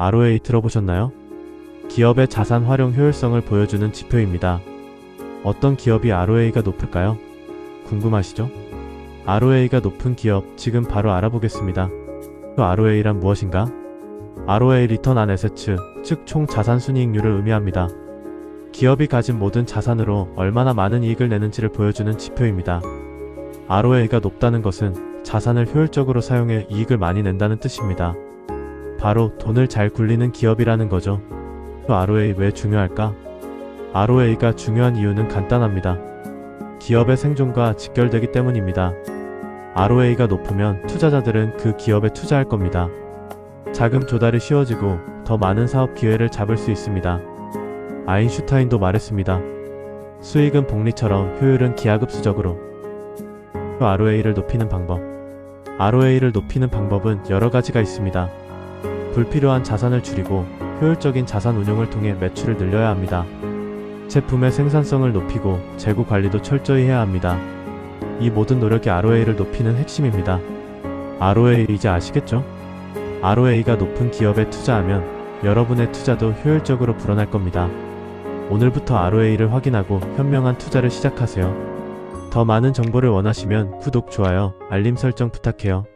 ROA 들어보셨나요? 기업의 자산 활용 효율성을 보여주는 지표입니다. 어떤 기업이 ROA가 높을까요? 궁금하시죠? ROA가 높은 기업 지금 바로 알아보겠습니다. ROA란 무엇인가? ROA 리턴 안 에세츠, 즉 총 자산 순이익률을 의미합니다. 기업이 가진 모든 자산으로 얼마나 많은 이익을 내는지를 보여주는 지표입니다. ROA가 높다는 것은 자산을 효율적으로 사용해 이익을 많이 낸다는 뜻입니다. 바로 돈을 잘 굴리는 기업이라는 거죠. ROA 왜 중요할까? ROA가 중요한 이유는 간단합니다. 기업의 생존과 직결되기 때문입니다. ROA가 높으면 투자자들은 그 기업에 투자할 겁니다. 자금 조달이 쉬워지고 더 많은 사업 기회를 잡을 수 있습니다. 아인슈타인도 말했습니다. 수익은 복리처럼 효율은 기하급수적으로. ROA를 높이는 방법. ROA를 높이는 방법은 여러 가지가 있습니다. 불필요한 자산을 줄이고 효율적인 자산 운용을 통해 매출을 늘려야 합니다. 제품의 생산성을 높이고 재고 관리도 철저히 해야 합니다. 이 모든 노력이 ROA를 높이는 핵심입니다. ROA 이제 아시겠죠? ROA가 높은 기업에 투자하면 여러분의 투자도 효율적으로 불어날 겁니다. 오늘부터 ROA를 확인하고 현명한 투자를 시작하세요. 더 많은 정보를 원하시면 구독, 좋아요, 알림 설정 부탁해요.